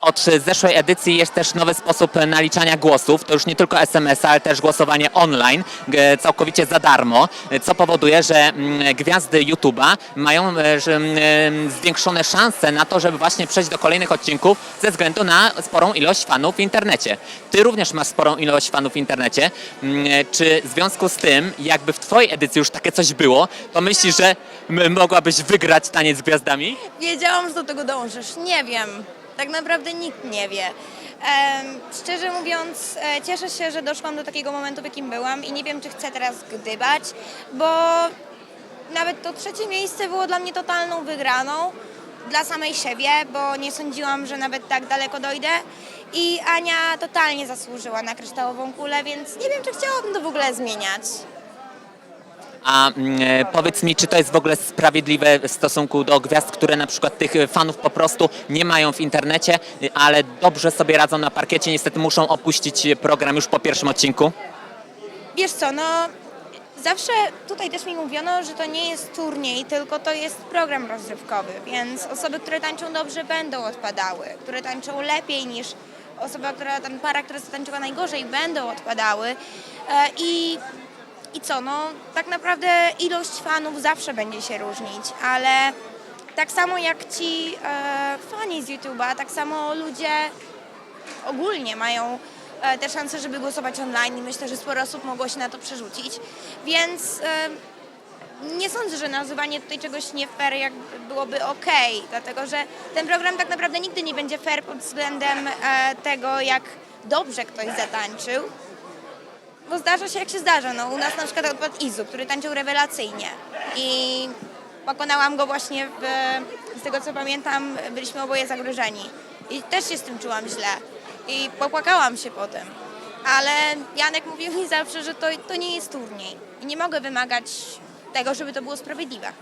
Od zeszłej edycji jest też nowy sposób naliczania głosów. To już nie tylko SMS, ale też głosowanie online, całkowicie za darmo, co powoduje, że mm, gwiazdy YouTube'a mają e, mm, zwiększone szanse na to, żeby właśnie przejść do kolejnych odcinków ze względu na sporą ilość fanów w internecie. Ty również masz sporą ilość fanów w internecie. Mm, Czy w związku z tym, jakby w twojej edycji już takie coś było, to myślisz, że mogłabyś wygrać taniec z gwiazdami? Wiedziałam, że do tego dążysz. Nie wiem. Tak naprawdę nikt nie wie. Szczerze mówiąc, e, cieszę się, że doszłam do takiego momentu, w jakim byłam i nie wiem, czy chcę teraz gdybać, bo nawet to trzecie miejsce było dla mnie totalną wygraną dla samej siebie, bo nie sądziłam, że nawet tak daleko dojdę. I Ania totalnie zasłużyła na kryształową kulę, więc nie wiem, czy chciałabym to w ogóle zmieniać. A mm, e, powiedz mi, czy to jest w ogóle sprawiedliwe w stosunku do gwiazd, które na przykład tych e, fanów po prostu nie mają w internecie, y, ale dobrze sobie radzą na parkiecie, niestety muszą opuścić e, program już po pierwszym odcinku? Wiesz co, no zawsze tutaj też mi mówiono, że to nie jest turniej, tylko to jest program rozrywkowy, więc osoby, które tańczą dobrze będą odpadały, które tańczą lepiej niż osoba, która tam para, która zatańczyła najgorzej będą odpadały. E, I, I co, no tak naprawdę ilość fanów zawsze będzie się różnić, ale tak samo jak ci e, fani z YouTube'a, tak samo ludzie ogólnie mają e, te szanse, żeby głosować online i myślę, że sporo osób mogło się na to przerzucić. Więc e, nie sądzę, że nazywanie tutaj czegoś nie fair jak byłoby ok, dlatego że ten program tak naprawdę nigdy nie będzie fair pod względem e, tego, jak dobrze ktoś zatańczył. Bo zdarza się jak się zdarza. No, u nas na przykład odpadł Izu, który tańczył rewelacyjnie i pokonałam go właśnie w, z tego co pamiętam, byliśmy oboje zagrożeni. I też się z tym czułam źle. I popłakałam się po tym. Ale Janek mówił mi zawsze, że to, to nie jest turniej. I nie mogę wymagać tego, żeby to było sprawiedliwe.